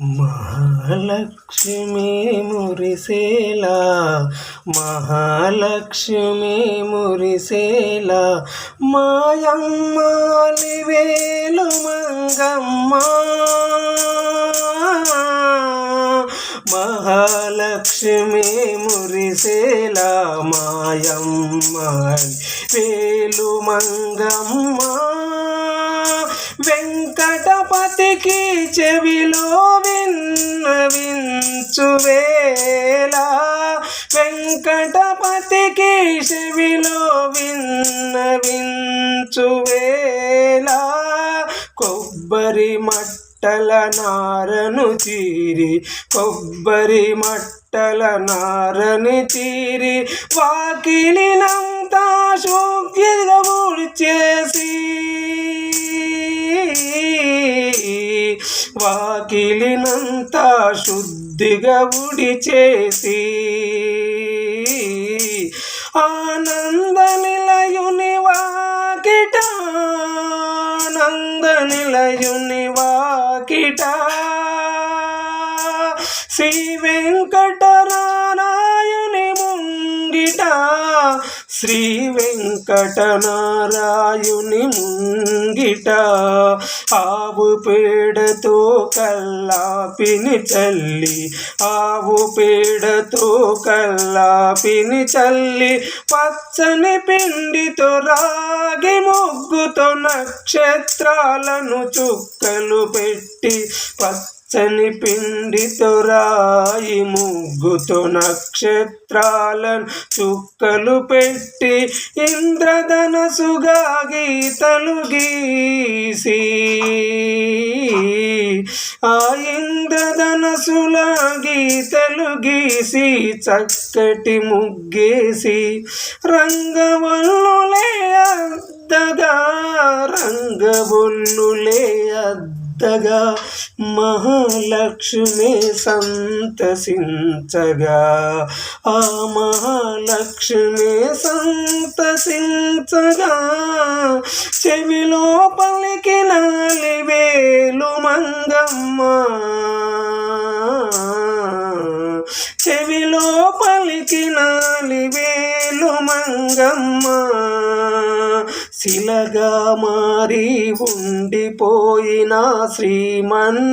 మహాలక్ష్మి మురిసేలా మహాలక్ష్మి మురిసేలా మాయమ్మాలి వేలు మంగమ్మ. మహాలక్ష్మి మురిసేలా మాయమ్మాలి వేలు మంగమ్మ. వెంకటపతికి చెవిలో విన్నవించువేళ వెంకటపతికి చెవిలో విన్నవించువేళ కొబ్బరి మట్టల నారను తీరి కొబ్బరి మట్టల నారని తీరి వాకిలినంతా శోగ్యగా చేసి వాకిలినంతా శుద్ధిగా ఉడి చేసి ఆనంద నిలయుని వాకిట ఆనంద నిలయుని వాకిట. శ్రీ వెంకట శ్రీ వెంకటనారాయుని ముంగిట ఆవు పేడతో కల్లాపిని చల్లి ఆవు పేడతో కల్లాపిని చల్లి పచ్చని పిండితో రాగి ముగ్గుతో నక్షత్రాలను చుక్కలు పెట్టి పచ్చ పచ్చని పిండితో రాయి ముగ్గుతో నక్షత్రాలను చుక్కలు పెట్టి ఇంద్రధనసుగా గీతలు గీసి ఆ ఇంద్రధనసుల గీతలు గీసి చక్కటి ముగ్గేసి రంగవల్లులే అద్దగా రంగవల్లులే అద్ద కొత్తగా మహాలక్ష్మి సంతసించగా. ఆ మహాలక్ష్మి సంతసించగా చెవిలో పలికి నాలివేలు మంగమ్మ. చెవిలో పలికి నాలివేలు మంగమ్మ. శిలగా మారి ఉండిపోయిన శ్రీమన్నారాయణుడి.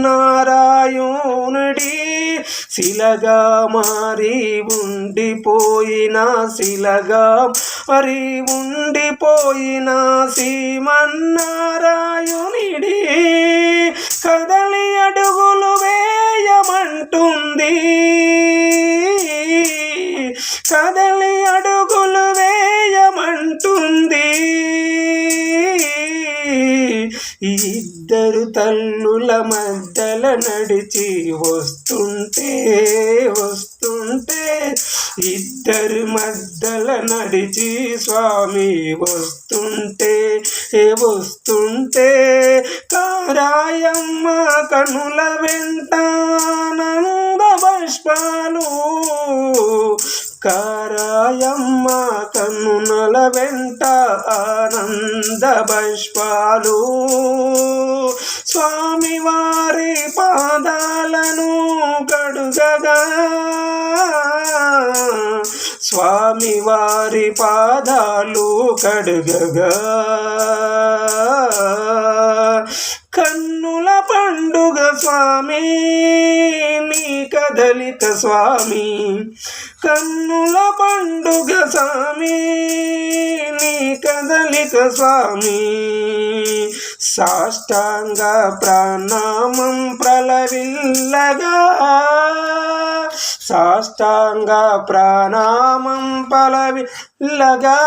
శిలగా మారి ఉండిపోయిన శిలగా మరి ఉండిపోయిన శ్రీమన్నారాయణుడి. కదలి అడుగులు వేయమంటుంది. కదలి అడుగులు వేయమంటుంది. ఇద్దరు తల్లుల మధ్యల నడిచి వస్తుంటే వస్తుంటే ఇద్దరు మధ్యల నడిచి స్వామి వస్తుంటే వస్తుంటే కారాయమ్మ కనుల వెంటానంద పుష్పాలు కారాయమ్మ కన్నునల వెంట ఆనంద పుష్పాలు స్వామివారి పాదాలను కడుగగా స్వామివారి పాదాలు కడుగగా స్వామి నీ కదలిక స్వామి కన్నుల పండుగ స్వామి నీ కదలిక స్వామి. సాష్టాంగ ప్రణామం ప్రలవిల్లగా సాష్టాంగ ప్రణామం పలవిల్లగా.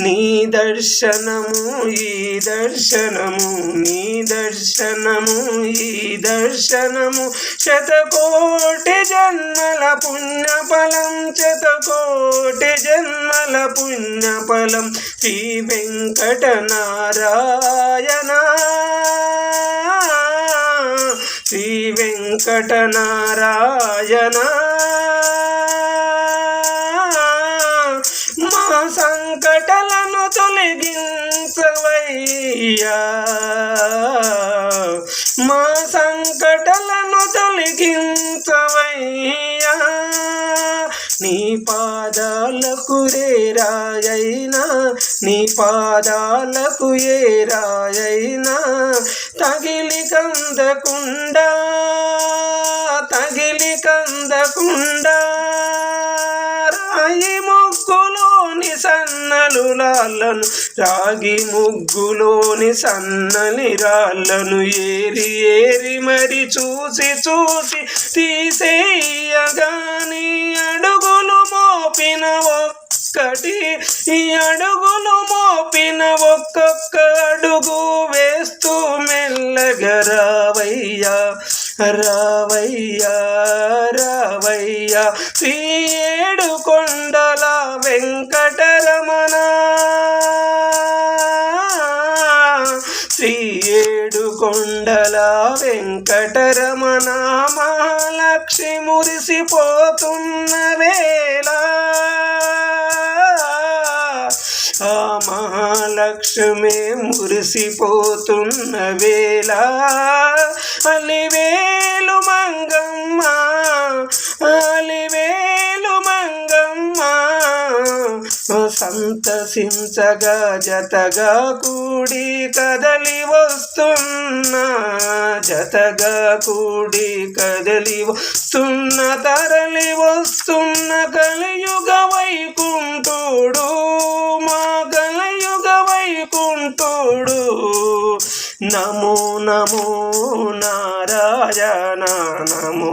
నీ దర్శనము ఈ దర్శనము నీ దర్శనము ఈ దర్శనము. శతకోటి జన్మల పుణ్యఫలం శతకోటి జన్మల పుణ్యఫలం శ్రీ వెంకటనారాయణ. శ్రీ వెంకటనారాయణ. సంకటలను తొలగించవయ్యా. మా సంకటలను తొలగించవయ్యా. నీ పాదాలకు రే రాయైనా నీ పాదాలకు ఏ రాయైనా తగిలి కందకుండా తగిలి కందకుండా సన్నలు రాళ్ళను రాగి ముగ్గులోని సన్నని రాళ్ళను ఏరి ఏరి మరి చూసి చూసి తీసేయగాని అడుగులు మోపిన ఒక్కటి ఈ అడుగులు మోపిన ఒక్కొక్క అడుగు వేస్తూ మెల్లగరావయ్యా రావయ్యా రావయ్యా. రావయ్యా ఏడు కొండల వెంకటరమణ. శ్రీ ఏడు కొండల వెంకటరమణ మహాలక్ష్మి మురిసిపోతున్న వేళ. ఆ మహాలక్ష్మే మురిసిపోతున్న వేళ. అలివేలు మంగమ్మ అలివేలు మంగమ్మ సంతసించగా జతగా కూడి కదలి వస్తున్న జతగా కూడి కదలి వస్తున్న తరలి వస్తు నమో నమో నారాయణ నమో